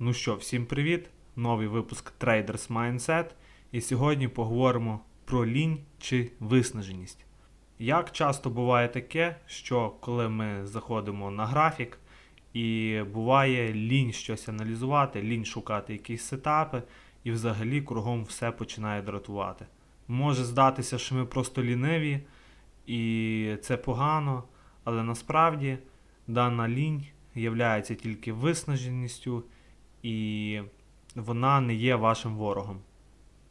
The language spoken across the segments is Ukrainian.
Ну що, всім привіт! Новий випуск Traders Mindset. І сьогодні поговоримо про лінь чи виснаженість. Як часто буває таке, що коли ми заходимо на графік, і буває лінь щось аналізувати, лінь шукати якісь сетапи, і взагалі кругом все починає дратувати. Може здатися, що ми просто ліниві, і це погано, але насправді дана лінь є тільки виснаженістю, і вона не є вашим ворогом.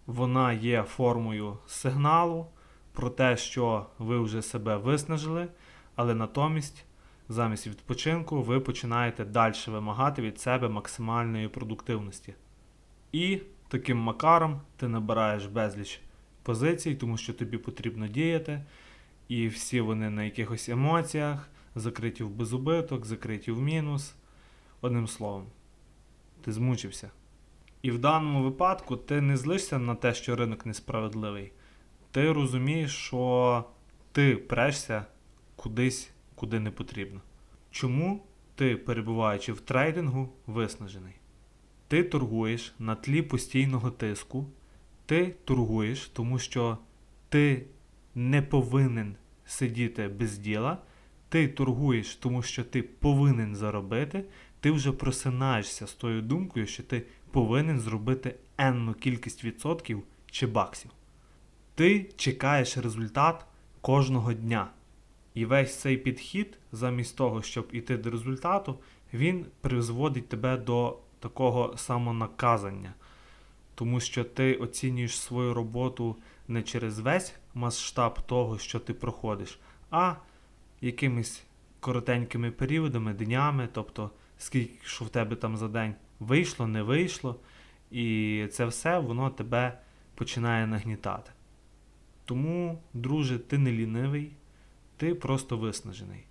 Вона є формою сигналу про те, що ви вже себе виснажили, але натомість, замість відпочинку, ви починаєте далі вимагати від себе максимальної продуктивності. І таким макаром ти набираєш безліч позицій, тому що тобі потрібно діяти, і всі вони на якихось емоціях, закриті в безубиток, закриті в мінус. Одним словом, ти змучився. І в даному випадку ти не злишся на те, що ринок несправедливий. Ти розумієш, що ти прешся кудись, куди не потрібно. Чому ти, перебуваючи в трейдингу, виснажений? Ти торгуєш на тлі постійного тиску, ти торгуєш, тому що ти не повинен сидіти без діла, ти торгуєш, тому що ти повинен заробити, ти вже просинаєшся з тою думкою, що ти повинен зробити енну кількість відсотків чи баксів. Ти чекаєш результат кожного дня. І весь цей підхід, замість того, щоб іти до результату, він призводить тебе до такого самонаказання. Тому що ти оцінюєш свою роботу не через весь масштаб того, що ти проходиш, а якимись коротенькими періодами, днями, тобто скільки що в тебе там за день вийшло, не вийшло, і це все воно тебе починає нагнітати. Тому, друже, ти не лінивий, ти просто виснажений.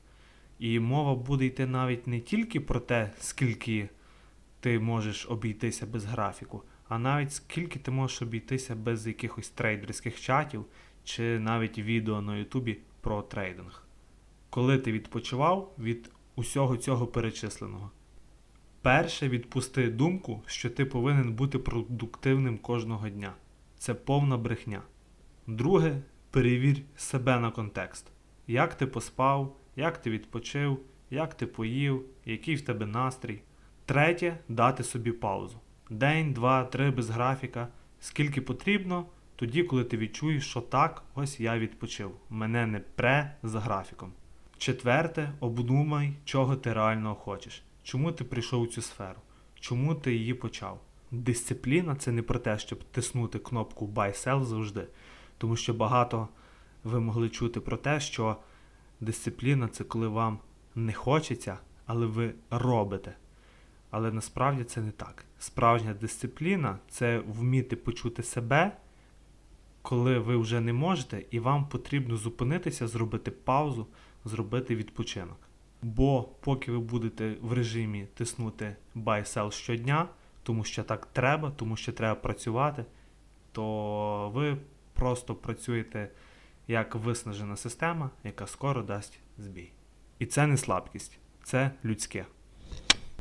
І мова буде йти навіть не тільки про те, скільки ти можеш обійтися без графіку, а навіть скільки ти можеш обійтися без якихось трейдерських чатів чи навіть відео на Ютубі про трейдинг. Коли ти відпочивав від усього цього перечисленого. Перше, відпусти думку, що ти повинен бути продуктивним кожного дня. Це повна брехня. Друге, перевір себе на контекст. Як ти поспав, як ти відпочив, як ти поїв, який в тебе настрій. Третє дати собі паузу. День, два, три без графіка. Скільки потрібно, тоді, коли ти відчуєш, що так, ось я відпочив. Мене не пре за графіком. Четверте, обдумай, чого ти реально хочеш. Чому ти прийшов у цю сферу? Чому ти її почав? Дисципліна це не про те, щоб тиснути кнопку Buy-Sell завжди. Тому що багато ви могли чути про те, що дисципліна це коли вам не хочеться, але ви робите. Але насправді це не так. Справжня дисципліна це вміти почути себе, коли ви вже не можете, і вам потрібно зупинитися, зробити паузу, зробити відпочинок. Бо поки ви будете в режимі тиснути buy-sell щодня, тому що так треба, тому що треба працювати, то ви просто працюєте як виснажена система, яка скоро дасть збій. І це не слабкість, це людське.